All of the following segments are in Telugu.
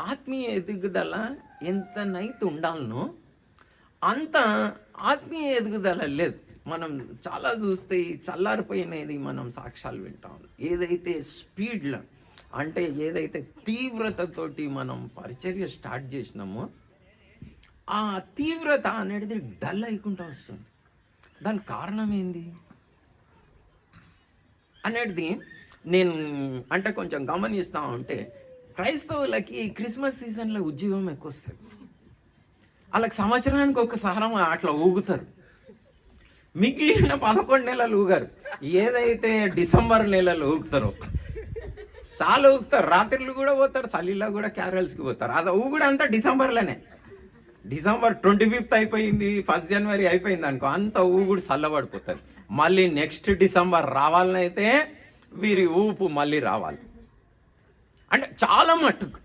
ఆత్మీయ ఎదుగుదల ఎంతనైతే ఉండాలనో అంత ఆత్మీయ ఎదుగుదల లేదు. మనం చాలా చూస్తే ఈ చల్లారిపోయినది మనం సాక్ష్యాలు వింటాం. ఏదైతే స్పీడ్లో అంటే ఏదైతే తీవ్రతతోటి మనం పరిచర్య స్టార్ట్ చేసినామో ఆ తీవ్రత అనేది డల్ అయ్యకుండా వస్తుంది. దానికి కారణం ఏంది అనేది నేను అంటే కొంచెం గమనిస్తా ఉంటే క్రైస్తవులకి క్రిస్మస్ సీజన్లో ఉద్యోగం ఎక్కువ వస్తుంది వాళ్ళకి సంవత్సరానికి ఒకసారి అట్లా ఊగుతారు. మిగిలిన పదకొండు నెలలు ఊగారు. ఏదైతే డిసెంబర్ నెలలో ఊగుతారో చాలా ఊగుతారు. రాత్రులు కూడా పోతారు చలిలో కూడా క్యారల్స్కి పోతారు. అది ఊగుడు అంతా డిసెంబర్లోనే. డిసెంబర్ ట్వంటీ ఫిఫ్త్ అయిపోయింది ఫస్ట్ జనవరి అయిపోయింది అనుకో అంత ఊగుడు చల్లబడిపోతుంది. మళ్ళీ నెక్స్ట్ డిసెంబర్ రావాలనైతే వీరి ఊపు మళ్ళీ రావాలి. అంటే చాలా మట్టుకు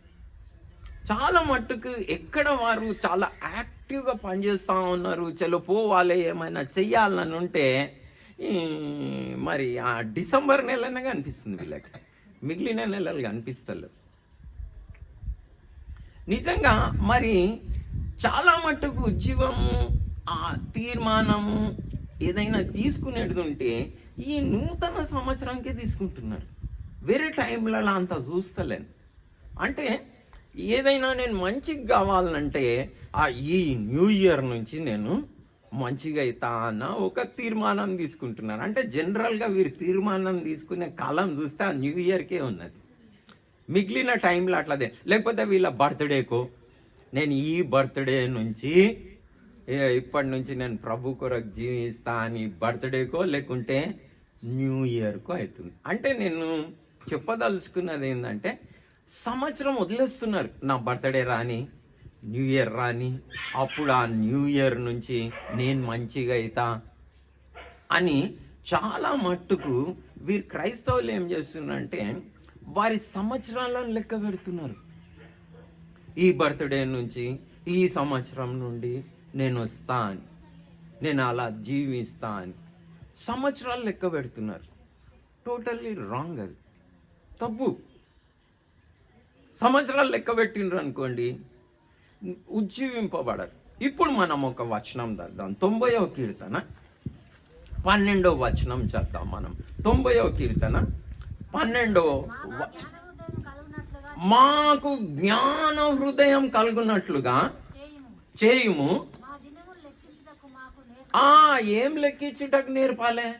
చాలా మట్టుకు ఎక్కడ వారు చాలా యాక్టివ్గా పనిచేస్తూ ఉన్నారు చలో పోవాలి ఏమైనా చెయ్యాలని ఉంటే మరి ఆ డిసెంబర్ నెలనే కనిపిస్తుంది వీళ్ళకి. మిగిలిన నెలలు కనిపిస్తలేదు. నిజంగా మరి చాలా మట్టుకు ఉద్యమము ఆ తీర్మానము ఏదైనా తీసుకునేది ఉంటే ఈ నూతన సంవత్సరానికే తీసుకుంటున్నారు. వేరే టైంలలో అంత చూస్తలేను. అంటే ఏదైనా నేను మంచిగా కావాలంటే ఆ ఈ న్యూ ఇయర్ నుంచి నేను మంచిగా అవుతా అన్న ఒక తీర్మానం తీసుకుంటున్నాను. అంటే జనరల్గా వీరు తీర్మానం తీసుకునే కాలం చూస్తే ఆ న్యూ ఇయర్కే ఉన్నది. మిగిలిన టైంలో అట్లాదే లేకపోతే వీళ్ళ బర్త్డేకు నేను ఈ బర్త్డే నుంచి ఇప్పటి నుంచి నేను ప్రభు కొరకు జీవిస్తా అని బర్త్డేకో లేకుంటే న్యూ ఇయర్కో అవుతుంది. అంటే నేను చెప్పదలుచుకున్నది ఏంటంటే సంవత్సరం వదిలేస్తున్నారు. నా బర్త్డే రాని న్యూ ఇయర్ రాని అప్పుడు ఆ న్యూ ఇయర్ నుంచి నేను మంచిగా అవుతా అని చాలా మట్టుకు వీరు క్రైస్తవులు ఏం చేస్తున్నారంటే వారి సంవత్సరాలను లెక్క పెడుతున్నారు. ఈ బర్త్డే నుంచి ఈ సంవత్సరం నుండి నేను వస్తా అని నేను అలా జీవిస్తా అని సంవత్సరాలు లెక్క పెడుతున్నారు. టోటల్లీ రాంగ్ అది. తప్పు. సంవత్సరాలు లెక్క పెట్టిండ్రు అనుకోండి ఉజ్జీవింపబడరు. ఇప్పుడు మనం ఒక వచనం చద్దాం. తొంభైవ కీర్తన పన్నెండవ వచనం చద్దాం మనం. తొంభైవ కీర్తన పన్నెండవ వచనం మాకు జ్ఞాన హృదయం కలుగునట్లుగా చేయుము. ఆ ఏం లెక్కించుటకు నేర్పాలే?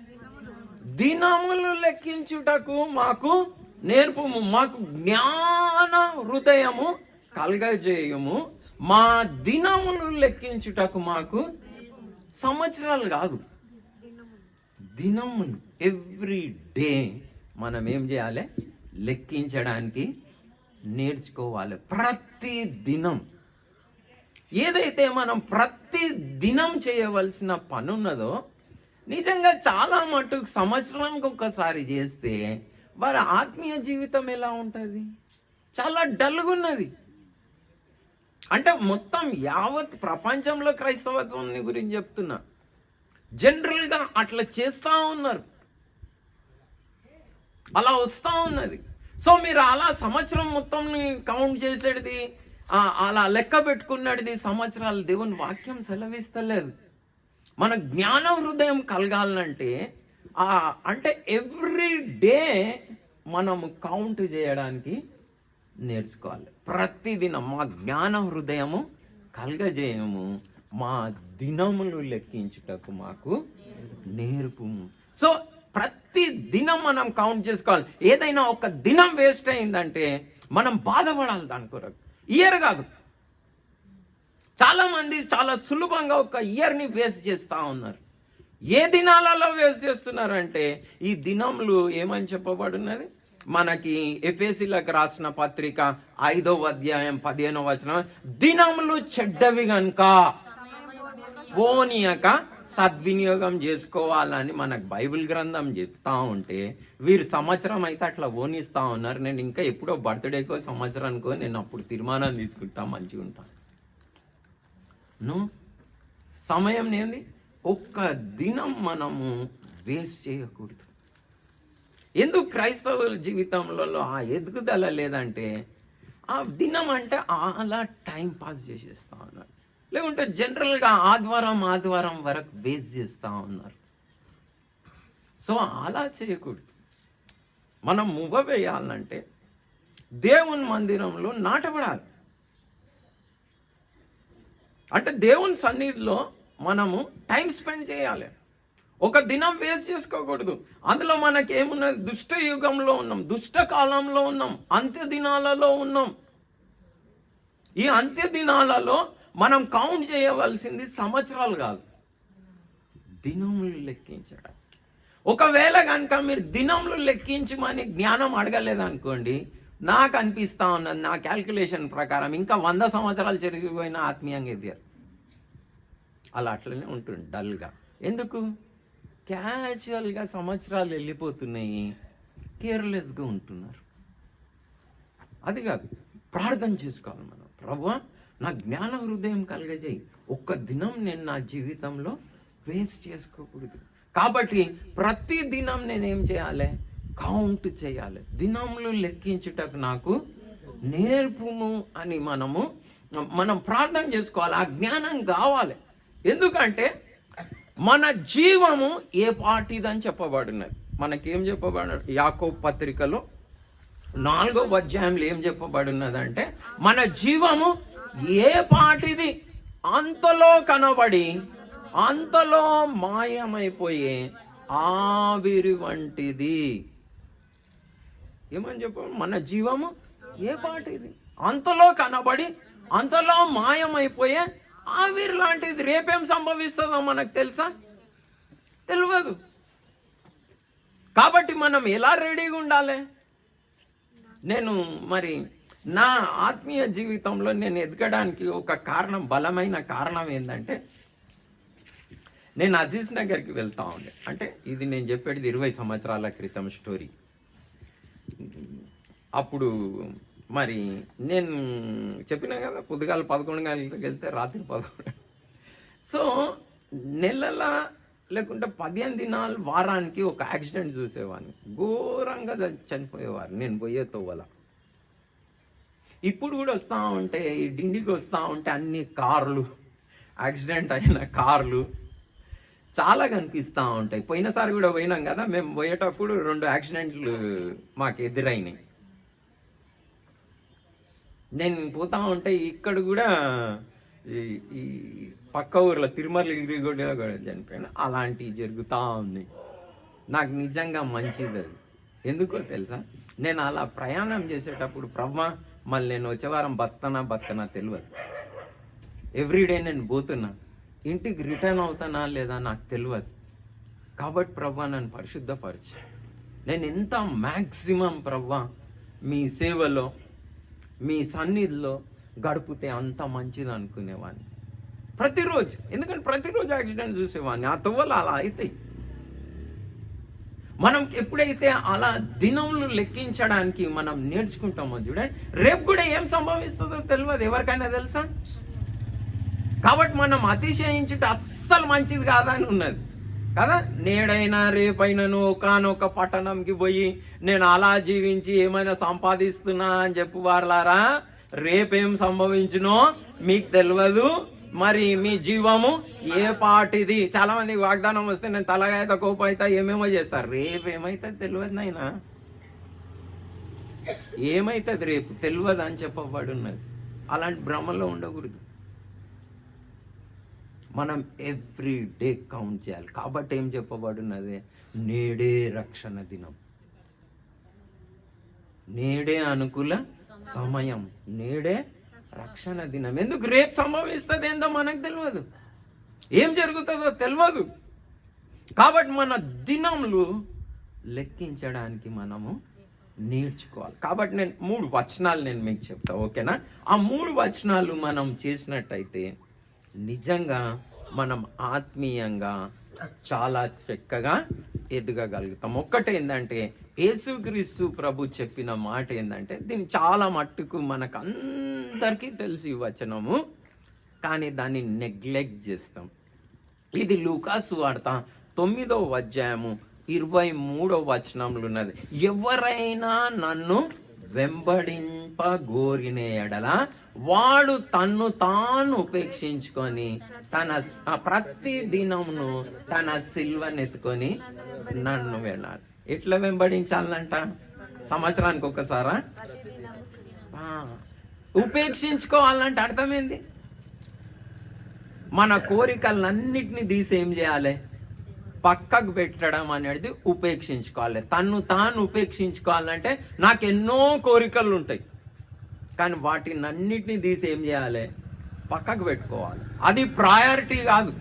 దినములు లెక్కించుటకు మాకు నేర్పు మాకు జ్ఞాన హృదయము కలగజేయము. మా దినములు లెక్కించుటకు మాకు సంవత్సరాలు కాదు. దినములు ఎవ్రీ డే మనం ఏం చేయాలి? లెక్కించడానికి నేర్చుకోవాలి. ప్రతి దినం. ఏదైతే మనం ప్రతి దినం చేయవలసిన పని ఉన్నదో నిజంగా చాలా మటుకు సంవత్సరానికి ఒకసారి చేస్తే వారి ఆత్మీయ జీవితం ఎలా ఉంటుంది? చాలా డల్గా ఉన్నది. అంటే మొత్తం యావత్ ప్రపంచంలో క్రైస్తవత్వం గురించి చెప్తున్నా. జనరల్గా అట్లా చేస్తూ ఉన్నారు. అలా వస్తూ ఉన్నది. సో మీరు అలా సంవత్సరం మొత్తం కౌంట్ చేసేది అలా లెక్క పెట్టుకున్నది సంవత్సరాలు దేవుని వాక్యం సెలవిస్తలేదు. మన జ్ఞాన హృదయం కలగాలంటే అంటే ఎవ్రీ డే మనము కౌంట్ చేయడానికి నేర్చుకోవాలి. ప్రతిదినం మా జ్ఞాన హృదయము కలగజేయము. మా దినములు లెక్కించుటకు మాకు నేర్పుము సో ప్రతి దినం మనం కౌంట్ చేసుకోవాలి. ఏదైనా ఒక దినం వేస్ట్ అయిందంటే మనం బాధపడాలి దాని కొరకు. ఇయర్ కాదు. చాలామంది చాలా సులభంగా ఒక ఇయర్ని వేస్ట్ చేస్తూ ఉన్నారు. ఏ దినాలలో వేస్ట్ చేస్తున్నారంటే ఈ దినములు ఏమని చెప్పబడినది? మనకి ఎఫ్ఎస్సీలకు రాసిన పత్రిక ఐదవ అధ్యాయం పదిహేనో వచనం దినములు చెడ్డవి గనుక పోనీయక సద్వినియోగం చేసుకోవాలని మనకు బైబిల్ గ్రంథం చెప్తా ఉంటే వీరు సంవత్సరం అయితే అట్లా ఓనిస్తా ఉన్నారు. నేను ఇంకా ఎప్పుడో బర్త్డేకో సంవత్సరానికో నేను అప్పుడు తీర్మానం తీసుకుంటా మంచిగా ఉంటాను సమయం ఏంది? ఒక్క దినం మనము వేస్ట్ చేయకూడదు. ఎందుకు క్రైస్తవుల జీవితంలో ఆ ఎదుగుదల లేదంటే ఆ దినం అంటే అలా టైం పాస్ చేసేస్తా ఉన్నారు. లేకుంటే జనరల్గా ఆదివారం ఆదివారం వరకు వేస్ట్ చేస్తూ ఉన్నారు. సో అలా చేయకూడదు. మనం మువ్వ వేయాలంటే దేవుని మందిరంలో నాటబడాలి. అంటే దేవుని సన్నిధిలో మనము టైం స్పెండ్ చేయాలి. ఒక దినం వేస్ట్ చేసుకోకూడదు. అందులో మనకేమున్నది? దుష్ట యుగంలో ఉన్నాం దుష్ట కాలంలో ఉన్నాం అంత్య దినాలలో ఉన్నాం. ఈ అంత్య దినాలలో మనం కౌంట్ చేయవలసింది సంవత్సరాలు కాదు. దినములు లెక్కించడానికి. ఒకవేళ కనుక మీరు దినములు లెక్కించమని జ్ఞానం అడగలేదనుకోండి నాకు అనిపిస్తా ఉన్నది నా క్యాల్కులేషన్ ప్రకారం ఇంకా వంద సంవత్సరాలు జరిగిపోయినా ఆత్మీయంగా ఎదిగారు. అలా అట్లనే ఉంటుంది డల్గా. ఎందుకు? క్యాజువల్గా సంవత్సరాలు వెళ్ళిపోతున్నాయి. కేర్లెస్గా ఉంటున్నారు. అది కాదు ప్రార్థన చేసుకోవాలి మనం. ప్రభు నా జ్ఞాన హృదయం కలగజేయి. ఒక్క దినం నేను నా జీవితంలో వేస్ట్ చేసుకోకూడదు. కాబట్టి ప్రతి దినం నేనేం చేయాలి? కౌంట్ చేయాలి. దినములు లెక్కించుటకు నాకు నేర్పుము అని మనము మనం ప్రార్థన చేసుకోవాలి. ఆ జ్ఞానం కావాలి. ఎందుకంటే మన జీవము ఏ పాటిదని చెప్పబడినది. మనకేం చెప్పబడినది? యాకో పత్రికలో నాలుగో అధ్యాయంలో ఏం చెప్పబడినదంటే మన జీవము ఏ పాటిది అంతలో కనబడి అంతలో మాయమైపోయే ఆవిరి వంటిది. ఏమని చెప్ప? మన జీవము ఏ పాటిది అంతలో కనబడి అంతలో మాయమైపోయే ఆవిరి లాంటిది రేపేం సంభవిస్తుందో మనకు తెలుసా? తెలియదు కాబట్టి మనం ఎలా రెడీగా ఉండాలి? నేను మరి నా ఆత్మీయ జీవితంలో నేను ఎదగడానికి ఒక కారణం బలమైన కారణం ఏంటంటే నేను అజీజ్ నగర్కి వెళ్తా ఉండే. అంటే ఇది నేను చెప్పేది ఇరవై సంవత్సరాల క్రితం స్టోరీ. అప్పుడు మరి నేను చెప్పినా కదా పొద్దుగాల పదకొండు గంటలకు వెళ్తే రాత్రి పదకొండు. సో నెలల లేకుంటే పదిహేను దినాలు వారానికి ఒక యాక్సిడెంట్ చూసేవాడిని. ఘోరంగా చనిపోయేవారు నేను పోయే తోవల. ఇప్పుడు కూడా వస్తూ ఉంటే ఈ డిండికి వస్తూ ఉంటే అన్ని కార్లు యాక్సిడెంట్ అయిన కార్లు చాలా కనిపిస్తూ ఉంటాయి. పోయినసారి కూడా పోయినాం కదా మేము పోయేటప్పుడు రెండు యాక్సిడెంట్లు మాకు ఎదురైనాయి. నేను పోతా ఉంటే ఇక్కడ కూడా ఈ ఈ పక్క ఊర్లో తిరుమల కూడా కూడా చనిపోయాను. అలాంటివి జరుగుతూ ఉంది. నాకు నిజంగా మంచిది అది. ఎందుకో తెలుసా? నేను అలా ప్రయాణం చేసేటప్పుడు బ్రహ్మ మళ్ళీ నేను వచ్చే వారం బతనా బతనా తెలియదు ఎవ్రీడే నేను పోతున్నా. ఇంటికి రిటర్న్ అవుతానా లేదా నాకు తెలియదు కాబట్టి ప్రభా నన్ను పరిశుద్ధపరచు నేను ఎంత మ్యాక్సిమం ప్రభా మీ సేవలో మీ సన్నిధిలో గడిపితే అంత మంచిది అనుకునేవాడిని. ప్రతిరోజు ఎందుకంటే ప్రతిరోజు యాక్సిడెంట్ చూసేవాడిని. ఆ తువ్వలు అలా అవుతాయి మనం ఎప్పుడైతే అలా దినములు లెక్కించడానికి మనం నేర్చుకుంటామో చూడండి రేపు కూడా ఏం సంభవిస్తుందో తెలియదు. ఎవరికైనా తెలుసా? కాబట్టి మనం అతిశయించుట అస్సలు మంచిది కాదని ఉన్నది. కదా? నేడైనా రేపైనాను ఒకనొక పట్టణంకి పోయి నేను అలా జీవించి ఏమైనా సంపాదిస్తున్నా అని చెప్పు వారలారా. రేపేం సంభవించునో మీకు తెలియదు మరి మీ జీవము ఏ పాటిది? చాలా మంది వాగ్దానం వస్తే నేను తలగాయత కోపం అయితే ఏమేమో చేస్తారు. రేపు ఏమైతే తెలియదు నాయనా. ఏమైతుంది రేపు? తెలియదు అని చెప్పబడి ఉన్నది అలాంటి భ్రమలో ఉండకూడదు. మనం ఎవ్రీ డే కౌంట్ చేయాలి. కాబట్టి ఏం చెప్పబడినది? నేడే రక్షణ దినం. నేడే అనుకూల సమయం. నేడే రక్షణ దినం. ఎందుకు? రేపు సంభవిస్తుంది ఏందో మనకు తెలియదు ఏం జరుగుతుందో తెలియదు కాబట్టి మన దినములు లెక్కించడానికి మనము నేర్చుకోవాలి. కాబట్టి నేను మూడు వచనాలు నేను మీకు చెప్తా ఓకేనా? ఆ మూడు వచనాలు మనం చేసినట్టయితే నిజంగా మనం ఆత్మీయంగా చాలా చక్కగా ఎదగగలుగుతాం. ఒక్కటి ఏంటంటే యేసుక్రీస్తు ప్రభు చెప్పిన మాట ఏంటంటే దీన్ని చాలా మట్టుకు మనకు అందరికీ తెలిసి వచనము కానీ దాన్ని నెగ్లెక్ట్ చేస్తాం. ఇది లూకాసు వార్త తొమ్మిదవ అధ్యాయము ఇరవై మూడవ వచనంలో ఉన్నది. ఎవరైనా నన్ను వెంబడింప గోరిన ఎడల వాడు తన్ను తాను ఉపేక్షించుకొని తన ఆ, ప్రతి దినమును తన సిల్వనెత్తుకొని నన్ను వెళ్ళాలి. ఎట్లా వెంబడించాలంట? సంవత్సరానికి ఒకసారా ఆ, ఉపేక్షించుకోవాలంటే అర్థమైంది. మన కోరికలన్నిటిని తీసి ఏం చేయాలి? పక్కకు పెట్టడం అనేది ఉపేక్షించుకోవాలి. తన్ను తాను ఉపేక్షించుకోవాలంటే నాకు ఎన్నో కోరికలు ఉంటాయి. కానీ వాటిని అన్నిటిని తీసి ఏం చేయాలి? పక్కకు పెట్టుకోవాలి. అది ప్రయారిటీ కాదు.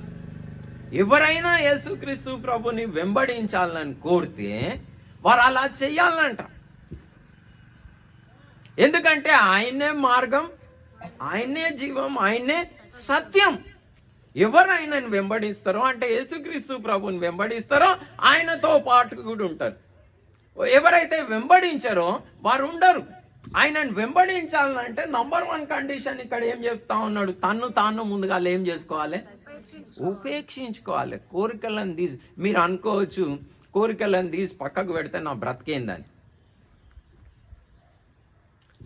ఎవరైనా యేసుక్రీస్తు ప్రభుని వెంబడించాలని కోరితే వారు అలా చెయ్యాలంట. ఎందుకంటే ఆయనే మార్గం ఆయనే జీవం ఆయనే సత్యం. ఎవరు ఆయనను వెంబడిస్తారో అంటే యేసుక్రీస్తు ప్రభుని వెంబడిస్తారో ఆయనతో పాటు కూడా ఉంటారు. ఎవరైతే వెంబడించారో వారు ఉండరు. ఆయనను వెంబడించాలంటే నంబర్ వన్ కండిషన్ ఇక్కడ ఏం చెప్తా ఉన్నాడు? తన్ను తాను ముందుగా ఏం చేసుకోవాలి? ఉపేక్షించుకోవాలి. కోరికలను తీసి మీరు అనుకోవచ్చు కోరికలను తీసి పక్కకు పెడితే నా బ్రతికేందని.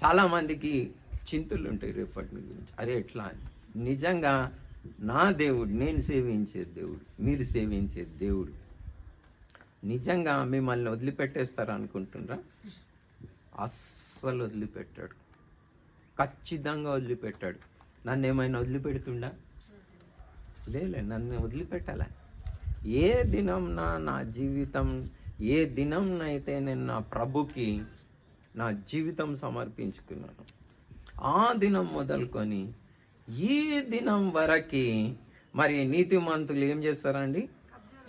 చాలా మందికి చింతలు ఉంటాయి రేపటి గురించి. అరే ఎట్లా? నిజంగా నా దేవుడు నేను సేవించే దేవుడు మీరు సేవించే దేవుడు. నిజంగా మిమ్మల్ని వదిలిపెట్టేస్తారు అనుకుంటున్నారా అస్సలు వదిలిపెట్టాడు. ఖచ్చితంగా వదిలిపెట్టాడు. నన్ను ఏమైనా వదిలిపెడుతుండా? లేలే నన్ను వదిలిపెట్టాలా? ఏ దినంన నా జీవితం ఏ దినంనైతే నేను నా ప్రభుకి నా జీవితం సమర్పించుకున్నాను ఆ దినం మొదలుకొని ఈ దినం వరకి మరి నీతిమంతులు ఏం చేస్తారండి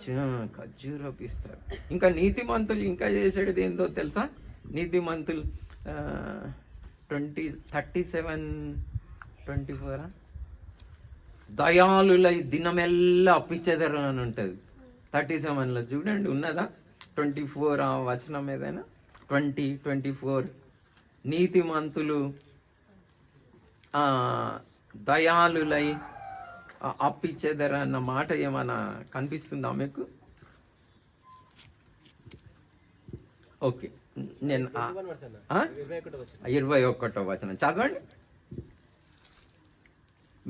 చ- ఖర్జూరపు ఇస్తారు ఇంకా నీతిమంతులు ఇంకా చేసేది ఏందో తెలుసా? నీతిమంతులు ట్వంటీ థర్టీ సెవెన్ ట్వంటీ ఫోరా? దయాలులై దినమెల్లా అప్పిచ్చేదరు అని ఉంటుంది. థర్టీ సెవెన్లో చూడండి ఉన్నదా? ట్వంటీ ఫోర్ ఆ వచనం ఏదైనా? Twenty twenty four. నీతిమంతులు మంతులు దయాలులై ఆ, అప్పిచ్చేదరు అన్న మాట ఏమైనా కనిపిస్తుందా మీకు? ఓకే. నేను ఇరవై ఒకటో వచనం. చదవండి.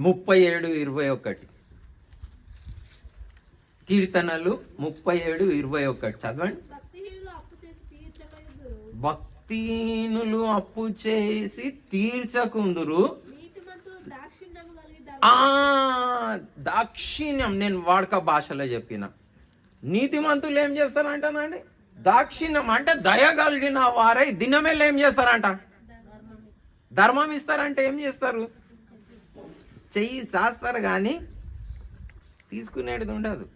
ముప్పై ఏడు ఇరవై ఒకటి. కీర్తనలు ముప్పై ఏడు ఇరవై ఒకటి. చదవండి. భక్తిహీనులు అప్పు చేసి తీర్చకుందురు. ఆ దాక్షిణ్యం. నేను వాడక భాషలో చెప్పిన. నీతిమంతులు ఏం చేస్తారంటానండి? దాక్షిణ్యం అంటే దయ కలిగిన వారై దినమెల్ల ఏం చేస్తారంట? ధర్మం ఇస్తారంటే ఏం చేస్తారు? చెయ్యి చేస్తారు కానీ తీసుకునేది ఉండదు.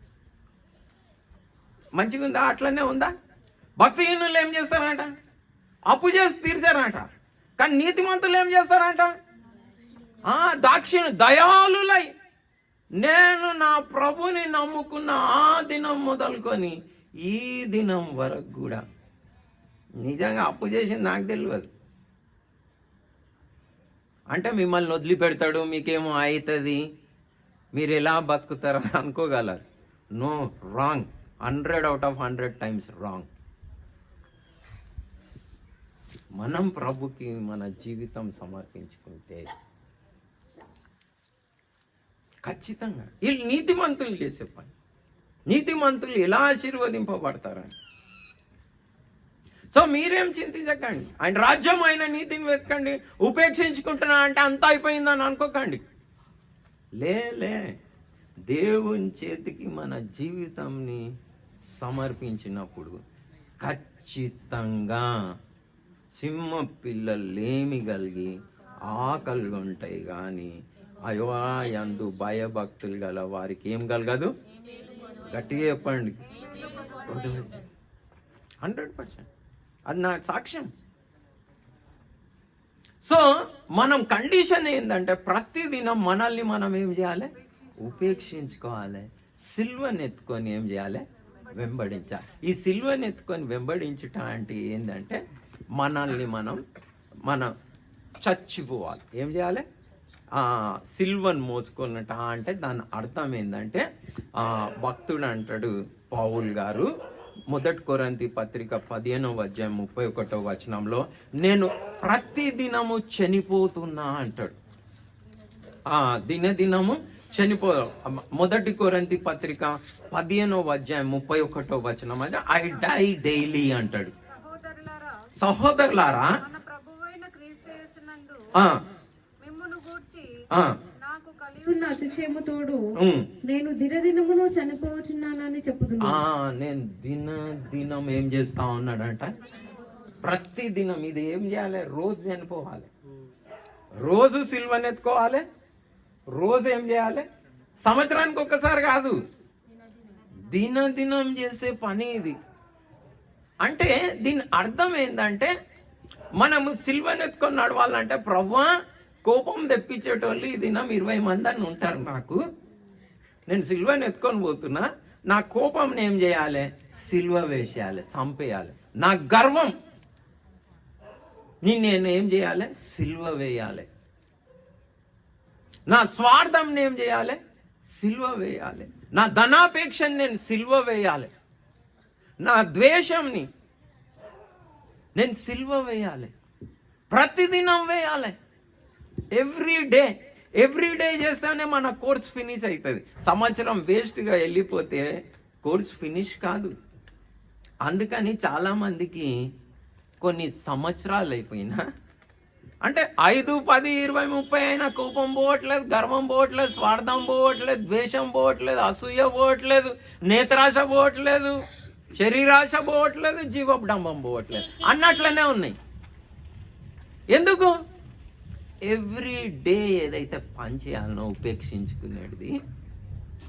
మంచిగా ఉందా అట్లనే ఉందా? భక్తిహీనులు ఏం చేస్తారంట? అప్పు చేసి తీర్చారంట. కానీ నీతిమంతులు ఏం చేస్తారంట? దాక్షిణ దయాలులై నేను నా ప్రభుని నమ్ముకున్న ఆ దినం మొదలుకొని ఈ దినం వరకు కూడా. నిజంగా అప్పు చేసింది నాకు తెలియదు అంటే మిమ్మల్ని వదిలిపెడతాడు మీకేమో అవుతుంది మీరు ఎలా బతుకుతారని అనుకోగలరు. No wrong. Hundred out of hundred times wrong. మనం ప్రభుకి మన జీవితం సమర్పించుకుంటే ఖచ్చితంగా. వీళ్ళు నీతిమంతులు చేసే పని. నీతిమంతులు ఎలా ఆశీర్వదింపబడతారని. సో మీరేం చింతించకండి. ఆయన రాజ్యం ఆయన నీతిని వెతకండి. ఉపేక్షించుకుంటున్నా అంటే అంతా అయిపోయిందని అనుకోకండి. లే లే. దేవుని చేతికి మన జీవితంని సమర్పించినప్పుడు ఖచ్చితంగా సింహ పిల్లలేమి కలిగి ఆకలి ఉంటాయి కానీ అయ్యో భయభక్తులు గల వారికి ఏం కలగదు? గట్టిగా చెప్పండి. Hundred percent. అది నా సాక్ష్యం. సో మనం కండిషన్ ఏంటంటే ప్రతిదినం మనల్ని మనం ఏం చేయాలి? ఉపేక్షించుకోవాలి. సిల్వని ఎత్తుకొని ఏం చేయాలి? వెంబడించాలి. ఈ సిల్వని ఎత్తుకొని వెంబడించుట అంటే ఏంటంటే మనల్ని మనం మనం చచ్చిపోవాలి. ఏం చేయాలి? సిల్వన్ మోసుకున్నట అంటే దాని అర్థం ఏంటంటే ఆ భక్తుడు అంటాడు పౌల్ గారు మొదటి కొరంతి పత్రిక పదిహేనవ అధ్యాయం ముప్పై ఒకటో వచనంలో నేను ప్రతి దినము చనిపోతున్నా అంటాడు. ఆ దినదినము చనిపో మొదటి కొరంతి పత్రిక పదిహేనవ అధ్యాయం ముప్పై ఒకటో వచనం అంటే ఐ డై డైలీ అంటాడు. సహోదరులారా సహోదరులారా మన ప్రభువైన క్రీస్తు యేసునందు ఆ, మిమ్మును గూర్చి ఆ, నాకు ఉన్న అతిశయము తోడు. నేను దినదినమును చనిపోవచ్చున్నానని చెప్పుదును. ఆ, నేను దిన దినం ఏం చేస్తా ఉన్నాడంట? ప్రతి దినం ఇది ఏం చేయాలి? రోజు చనిపోవాలి. రోజు సిల్వన్ ఎత్తుకోవాలి రోజు ఏం చేయాలి? సంవత్సరానికి ఒక్కసారి కాదు. దిన దినం చేసే పని ఇది. అంటే దీని అర్థం ఏంటంటే మనము సిల్వన్ ఎత్తుకొని నడవాలంటే ప్రవ్వా కోపం తెప్పించేటోళ్ళు ఈ దినం ఇరవై మంది అని ఉంటారు నాకు. నేను సిల్వని ఎత్తుకొని పోతున్నా. నా కోపం ఏం చేయాలి? సిల్వ వేసేయాలి చంపేయాలి. నా గర్వం. నీ నేను ఏం చేయాలి? సిల్వ వేయాలి. నా స్వార్థం ఏం చేయాలి? సిల్వ వేయాలి. నా ధనాపేక్షని నేను సిల్వ వేయాలి. నా ద్వేషంని నేను సిల్వ వేయాలి. ప్రతిదినం వేయాలి. ఎవ్రీ డే ఎవ్రీ డే చేస్తేనే మన కోర్స్ ఫినిష్ అవుతుంది సంవత్సరం వేస్ట్గా వెళ్ళిపోతే కోర్స్ ఫినిష్ కాదు. అందుకని చాలామందికి కొన్ని సంవత్సరాలు అయిపోయినా అంటే ఐదు పది ఇరవై ముప్పై అయినా కోపం పోవట్లేదు గర్వం పోవట్లేదు స్వార్థం పోవట్లేదు ద్వేషం పోవట్లేదు అసూయ పోవట్లేదు నేత్రాశ పోవట్లేదు శరీరాశ పోవట్లేదు జీవబ్డంబం పోవట్లేదు. అన్నట్లనే ఉన్నాయి. ఎందుకు? ఎవ్రీ డే ఏదైతే పని చేయాలనో ఉపేక్షించుకునేది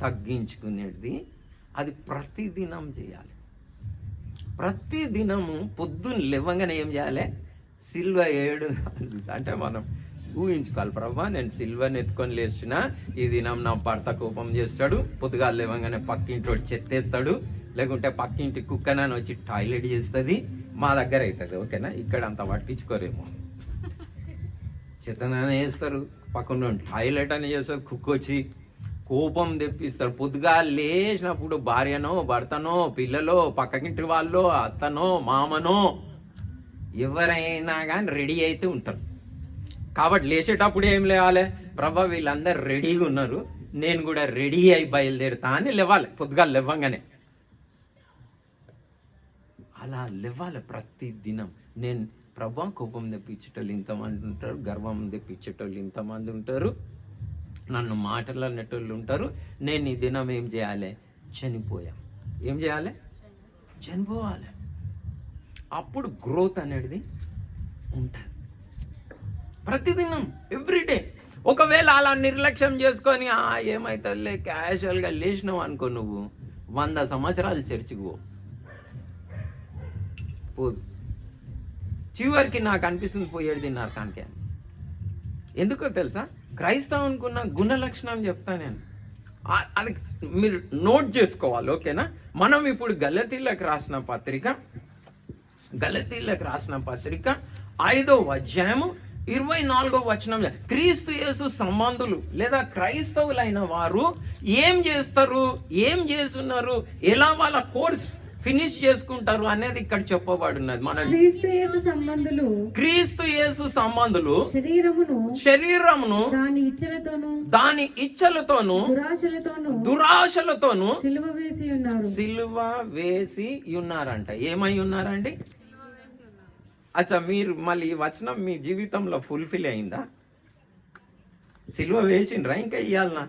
తగ్గించుకునేది అది ప్రతిదినం చేయాలి. ప్రతి దినము పొద్దున్న లేవగానే ఏం చేయాలి? సిల్వ ఏడు అంటే మనం ఊహించుకోవాలి. ప్రభా నేను సిల్వని ఎత్తుకొని లేచిన ఈ దినం నా భర్త కోపం చేస్తాడు. పొద్దుగా లేవగానే పక్కింటి చెత్తేస్తాడు. లేకుంటే పక్కింటి కుక్కనని వచ్చి టాయిలెట్ చేస్తుంది. మా దగ్గర అవుతుంది. ఓకేనా? ఇక్కడ అంత పట్టించుకోరేమో. చెత్తనని వేస్తారు పక్కన టాయిలెట్ అని చేస్తారు కుక్ వచ్చి కోపం తెప్పిస్తారు. పొద్దుగా లేచినప్పుడు భార్యనో భర్తనో పిల్లలో పక్కకింటి వాళ్ళు అత్తనో మామనో ఎవరైనా కానీ రెడీ అయితే ఉంటారు. కాబట్టి లేచేటప్పుడు ఏం లేవాలి? ప్రభా వీళ్ళందరూ రెడీగా ఉన్నారు. నేను కూడా రెడీ అయి బయలుదేరుతా అని లేవాలి. పొద్దుగా లేవంగానే. అలా లేవాలి ప్రతి దినం నేను ప్రభా కోపం తెప్పించేటోళ్ళు ఇంతమంది ఉంటారు గర్వం తెప్పించేటోళ్ళు ఇంతమంది ఉంటారు నన్ను మాటలు అనేటోళ్ళు ఉంటారు నేను ఈ దినం ఏం చేయాలి? చనిపోయా. ఏం చేయాలి? చనిపోవాలి. అప్పుడు గ్రోత్ అనేది ఉంటుంది. ప్రతిదినం ఎవ్రీడే ఒకవేళ అలా నిర్లక్ష్యం చేసుకొని ఏమవుతుందిలే క్యాజువల్గా లేచినావు అనుకో నువ్వు వంద సంవత్సరాలు చర్చికి పోదు. చివరికి నాకు అనిపిస్తుంది పోయేది తిన్నారు కానికే ఎందుకో తెలుసా? క్రైస్తవునికున్న గుణ లక్షణం చెప్తా నేను. అది మీరు నోట్ చేసుకోవాలి ఓకేనా? మనం ఇప్పుడు గలతీలకు రాసిన పత్రిక గలతీలకు రాసిన పత్రిక ఐదో అధ్యాయము ఇరవై నాలుగో వచనం క్రీస్తు యేసు సంబంధులు లేదా క్రైస్తవులైన వారు ఏం చేస్తారు? ఏం చేస్తున్నారు? ఎలా వాళ్ళ కోర్స్ ఫినిష్ చేసుకుంటారు అనేది ఇక్కడ చెప్పబడున్నది మన క్రీస్తు యేసు సంబంధులు క్రీస్తు యేసు సంబంధులు శరీరమును శరీరమును దాని ఇచ్చలతోను దాని ఇచ్చలతోను దురాశలతోను దురాశలతోను సిలువ వేసి ఉన్నారు. సిలువ వేసి ఉన్నారంట. ఏమై ఉన్నారండి? అచ్చా మీరు మళ్ళీ వచనం మీ జీవితంలో ఫుల్ఫిల్ అయిందా? సిలువ వేసిండ్రా ఇంకా ఇయ్యాలనా?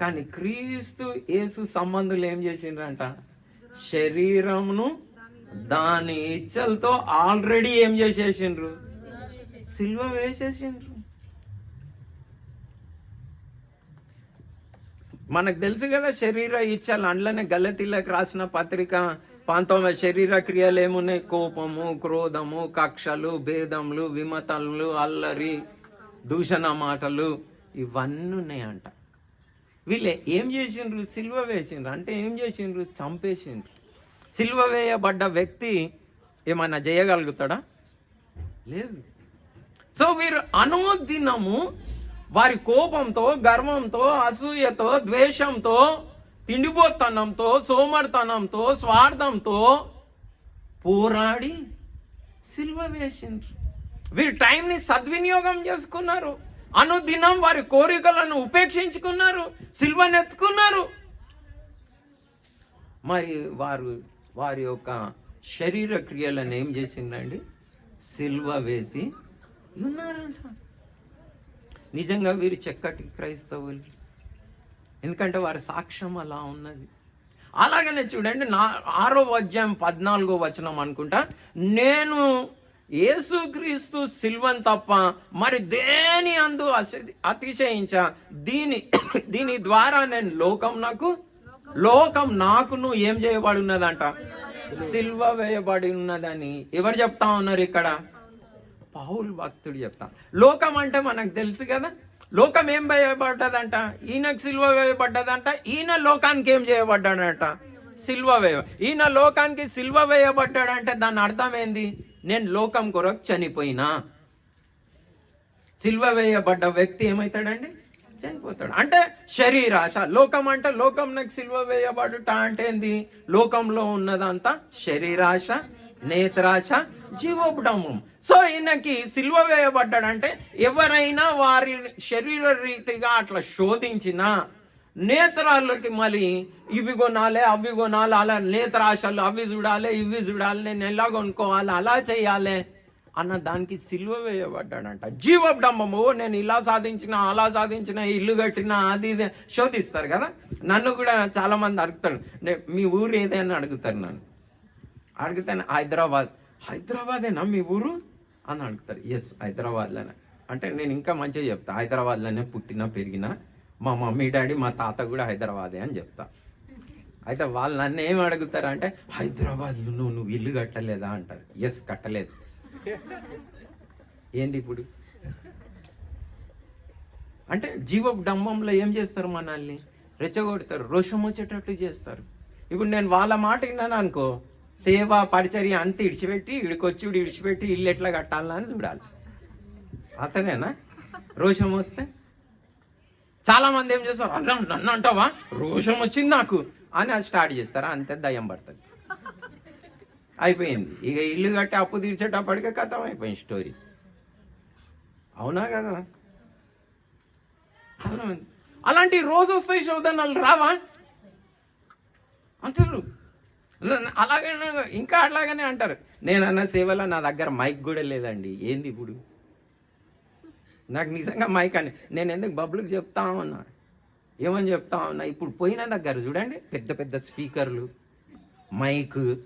కానీ క్రీస్తు యేసు సంబంధులు ఏం చేసిండ్రంట? శరీరమును దాని ఇచ్చలతో ఆల్రెడీ ఏం చేసేసిండ్రు? సిల్వ వేసేసిండ్రు. మనకు తెలుసు కదా శరీర ఇచ్చలు అందులోనే గల్లతీలకు రాసిన పత్రిక పంతొమ్మిది శరీర క్రియలు ఏమున్నాయి? కోపము క్రోధము కక్షలు భేదములు విమతలు అల్లరి దూషణ మాటలు ఇవన్నీ ఉన్నాయంట. వీళ్ళు ఏం చేసిండ్రు? సిల్వ వేసిండ్రు. అంటే ఏం చేసిండ్రు? చంపేసిండ్రు. సిల్వ వేయబడ్డ వ్యక్తి ఏమైనా చేయగలుగుతాడా లేదు. సో వీరు అనుదినము వారి కోపంతో గర్వంతో అసూయతో ద్వేషంతో తిండిపోతనంతో సోమర్తనంతో స్వార్థంతో పోరాడి సిల్వ వేసిండ్రు. వీరు టైంని సద్వినియోగం చేసుకున్నారు. అనుదినం వారి కోరికలను ఉపేక్షించుకున్నారు సిల్వనెత్తుకున్నారు. మరి వారు వారి యొక్క శరీర క్రియలను ఏం చేసిందండి? సిల్వ వేసి ఉన్నారంట. నిజంగా వీరు చక్కటి క్రైస్తవులు. ఎందుకంటే వారి సాక్ష్యం అలా ఉన్నది. అలాగనే చూడండి నా ఆరో అధ్యాయం పద్నాలుగో వచనం అనుకుంటా నేను యేసుక్రీస్తు సిల్వన్ తప్ప మరి దేని అందు అతిశయించ? దీని దీని ద్వారా నేను లోకం నాకు లోకం నాకు నువ్వు ఏం చేయబడి ఉన్నదంట సిల్వ వేయబడి ఉన్నదని ఎవరు చెప్తా ఉన్నారు ఇక్కడ? పౌల్ భక్తుడు చెప్తా. లోకం అంటే మనకు తెలుసు కదా? లోకం ఏం వేయబడ్డదంట? ఈయనకు సిల్వ వేయబడ్డదంట ఈయన లోకానికి ఏం చేయబడ్డాడంట? సిల్వ వేయ ఈయన లోకానికి సిల్వ వేయబడ్డాడంటే దాని అర్థం ఏంది? నేను లోకం కొరకు చనిపోయినా. సిల్వ వేయబడ్డ వ్యక్తి ఏమవుతాడండి చనిపోతాడు. అంటే శరీరాశ. లోకం అంటే లోకం నాకు సిల్వ వేయబడుట అంటే ఏంది? లోకంలో ఉన్నదంతా శరీరాశ నేత్రాశ జీవోపడమం సో ఈయనకి సిల్వ వేయబడ్డాడంటే ఎవరైనా వారి శరీర రీతిగా అట్లా శోధించినా నేత్రాలకి మళ్ళీ ఇవి కొనాలి అవి కొనాలి అలా నేత్రాశలు అవి చూడాలి ఇవి చూడాలి నేను ఎలా కొనుక్కోవాలి అలా చేయాలి అన్న దానికి సిల్వ వేయబడ్డాడంట. జీవబ్డంబము నేను ఇలా సాధించిన అలా సాధించిన ఇల్లు కట్టిన అది ఇది శోధిస్తారు కదా? నన్ను కూడా చాలా మంది అడుగుతారు. నే- మీ ఊరు ఏదైనా అడుగుతారు నన్ను. అడిగితే హైదరాబాద్. హైదరాబాదేనా మీ ఊరు? అని అడుగుతారు. ఎస్ హైదరాబాద్లోనే. అంటే నేను ఇంకా మంచిగా చెప్తాను హైదరాబాద్లోనే పుట్టిన పెరిగిన మా మమ్మీ డాడీ మా తాత కూడా హైదరాబాదే అని చెప్తా. అయితే వాళ్ళు నన్ను ఏం అడుగుతారు అంటే హైదరాబాద్లో నువ్వు నువ్వు ఇల్లు కట్టలేదా? అంటారు. ఎస్ కట్టలేదు. ఏంది ఇప్పుడు? అంటే జీవ డంబంలో ఏం చేస్తారు మనల్ని? రెచ్చగొడతారు. రోషం వచ్చేటట్టు చేస్తారు. ఇప్పుడు నేను వాళ్ళ మాట విన్నాను అనుకో సేవ పరిచర్య అంత ఇడిచిపెట్టి ఇడికొచ్చి ఇడిచిపెట్టి ఇల్లు ఎట్లా కట్టాలని అని చూడాలి. అతనేనా? రోషం వస్తే? చాలా మంది ఏం చేస్తారు? అన్నం నన్ను అంటావా? రోషం వచ్చింది నాకు. అని అది స్టార్ట్ చేస్తారా. అంతే దయ్యం పడుతుంది. అయిపోయింది. ఇక ఇల్లు కట్టి అప్పు తీర్చేటప్పటికే కథం అయిపోయింది స్టోరీ అవునా కదా? అలాంటి రోజు వస్తాయి శోధనలు. రావా? అంటారు అలాగే ఇంకా అట్లాగనే అంటారు. నేను అన్న సేవలో నా దగ్గర మైక్ కూడా లేదండి. ఏంది ఇప్పుడు? నాకు నిజంగా మైక్ అని నేను ఎందుకు బబ్బులకు చెప్తా ఉన్నా? ఏమని చెప్తా ఉన్నా? ఇప్పుడు పోయిన దగ్గర చూడండి పెద్ద పెద్ద స్పీకర్లు మైక్.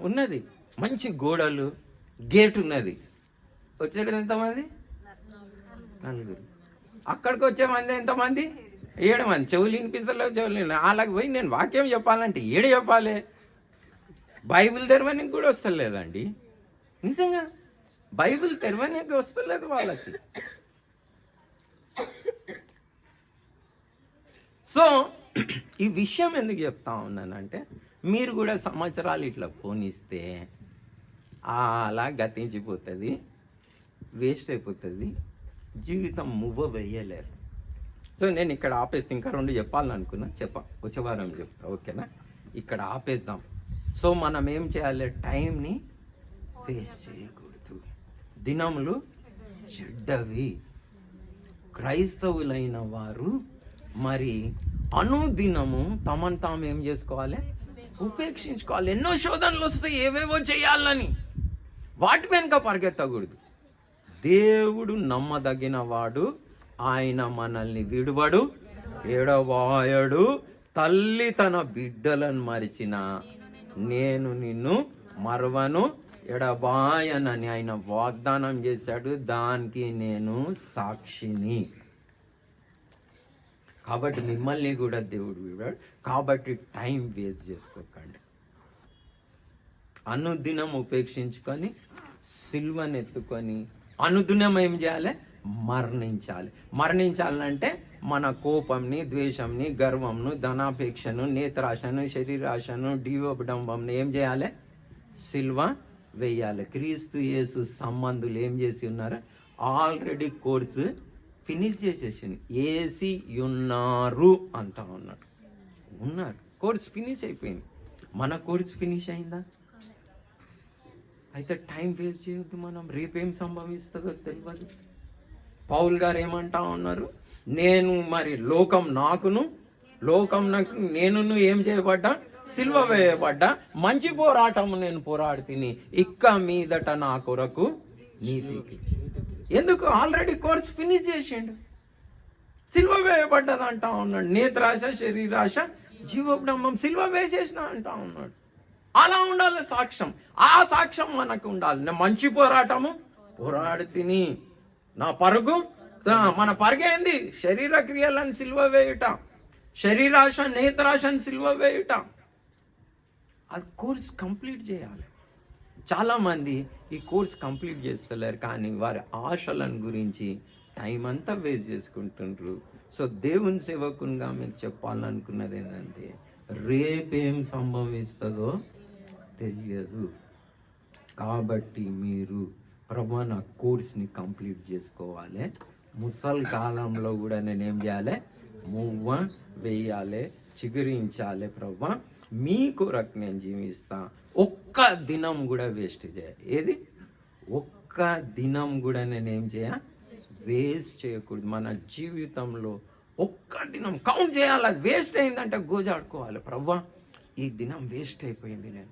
ఉన్నది. మంచి గోడలు గేట్ ఉన్నది. వచ్చాడు ఎంతమంది? నలుగురు. అక్కడికి వచ్చే మంది ఎంతమంది? ఏడు మంది. చెవులు వినిపిస్తలేవు చెవులు విన- పోయి నేను వాక్యం చెప్పాలంటే ఏడు చెప్పాలి. బైబిల్ తెరవనికి కూడా వస్తలేదండి. నిజంగా? బైబిల్ తెరవనికి వస్తలేదు వాళ్ళకి. సో ఈ విషయం ఎందుకు చెప్తా ఉన్నానంటే మీరు కూడా సంవత్సరాలు ఇట్లా పోనిస్తే అలా గతించిపోతుంది వేస్ట్ అయిపోతుంది జీవితం మువ్వ వేయలేరు. సో నేను ఇక్కడ ఆపేస్తే ఇంకా రెండు చెప్పాలనుకున్నా చెప్ప వచ్చే వారం చెప్తా ఓకేనా? ఇక్కడ ఆపేద్దాం. సో మనం ఏం చేయాలి? టైంని వేస్ట్ చేయకు దినములు చెడ్డవి. క్రైస్తవులైన వారు మరి అనుదినము తమను తాము ఏం చేసుకోవాలి? ఉపేక్షించుకోవాలి. ఎన్నో శోధనలు వస్తాయి ఏవేవో చేయాలని. వాటి వెనుక పరిగెత్తకూడదు. దేవుడు నమ్మదగిన వాడు ఆయన మనల్ని విడువడు ఎడవాయడు తల్లి తన బిడ్డలను మరిచిన నేను నిన్ను మరవను. ఎడబాయనని ఆయన వాగ్దానం చేశాడు. దానికి నేను సాక్షిని. కాబట్టి మిమ్మల్ని కూడా దేవుడు విడాడు కాబట్టి టైం వేస్ట్ చేసుకోకండి. అనుదినం ఉపేక్షించుకొని సిల్వను ఎత్తుకొని అనుదినం ఏం చేయాలి? మరణించాలి. మరణించాలంటే మన కోపంని ద్వేషంని గర్వంను ధనాపేక్షను నేత్రాశను శరీరాశను డీవడంబంను ఏం చేయాలి? సిల్వ వేయాలి క్రీస్తు యేసు సంబంధులు ఏం చేసి ఉన్నారు? ఆల్రెడీ కోర్సు ఫినిష్ చేసేసింది. ఏసి ఉన్నారు అంటా ఉన్నాడు. ఉన్నారు కోర్స్ ఫినిష్ అయిపోయింది. మన కోర్స్ ఫినిష్ అయిందా? అయితే టైం వేస్ట్ చేయొద్దు మనం. రేపేం సంభవిస్తుందో తెలియదు పౌల్ గారు ఏమంటా ఉన్నారు? నేను మరి లోకం నాకును లోకం నాకు నేను ఏం చేయబడ్డా? సిల్వ వేయబడ్డా. మంచి పోరాటం నేను పోరాడుతీని. ఇక్క మీదట నా కొరకు నీతికి ఎందుకు? ఆల్రెడీ కోర్స్ ఫినిష్ చేసిండు. సిల్వ వేయబడ్డది అంటా ఉన్నాడు. నేత్రాశ శరీరాశ జీవబ్రహ్మం సిల్వ వేసేసిన అంటా ఉన్నాడు. అలా ఉండాలి సాక్ష్యం. ఆ సాక్ష్యం మనకు ఉండాలి. నా మంచి పోరాటము పోరాడి తిని నా పరుగు మన పరుగేంది శరీర క్రియలను సిల్వ వేయుట. శరీరాశ నేత్రాశను సిల్వ వేయుట. అది కోర్స్ కంప్లీట్ చేయాలి. చాలామంది ఈ కోర్స్ కంప్లీట్ చేస్తలేరు కానీ వారి ఆశలను గురించి టైం అంతా వేస్ట్ చేసుకుంటుండ్రు. సో దేవుని సేవకునిగా మీకు చెప్పాలనుకున్నది ఏంటంటే రేపేం సంభవిస్తుందో తెలియదు. కాబట్టి మీరు ప్రభా నా కోర్స్ని కంప్లీట్ చేసుకోవాలి. ముసలి కాలంలో కూడా నేనేం చేయాలి? మువ్వ వేయాలి చిగురించాలి ప్రభా. మీ కొరకు నేను జీవిస్తా. ఒక్క దినం కూడా వేస్ట్ చేయ ఏది? ఒక్క దినం కూడా నేనేం చేయ? వేస్ట్ చేయకూడదు. మన జీవితంలో ఒక్క దినం కౌంట్ చేయాలి? వేస్ట్ అయిందంటే గోజాడుకోవాలి. ప్రవ్వా ఈ దినం వేస్ట్ అయిపోయింది నేను.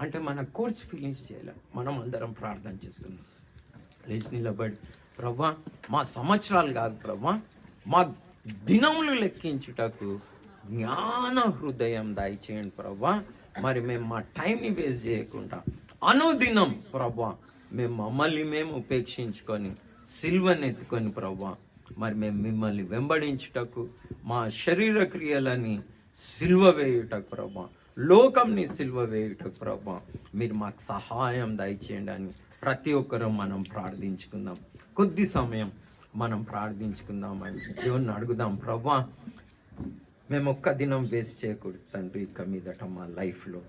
అంటే మన కోర్స్ ఫినిష్ చేయలేం? మనం అందరం ప్రార్థన చేసుకున్నాం లేచి నిలబడి ప్రవ్వా మా సంవత్సరాలు కాదు ప్రభా మా దినములు లెక్కించుటకు జ్ఞాన హృదయం దయచేయండి ప్రభా. మరి మేము మా టైంని వేస్ట్ చేయకుండా అనుదినం ప్రభా మేము మమ్మల్ని మేము ఉపేక్షించుకొని సిల్వని ఎత్తుకొని ప్రభా మరి మేము మిమ్మల్ని వెంబడించుటకు మా శరీర క్రియలని సిల్వ వేయుటకు ప్రభా లోకంని సిల్వ వేయుటకు ప్రభా మీరు మాకు సహాయం దయచేయండి అని ప్రతి ఒక్కరూ మనం ప్రార్థించుకుందాం. కొద్ది సమయం మనం ప్రార్థించుకుందాం అని దేవుణ్ణి అడుగుదాం. ప్రభా మేము ఒక్క దినం వేస్ట్ చేయకూడదు తండ్రి ఇక మీదట మా లైఫ్లో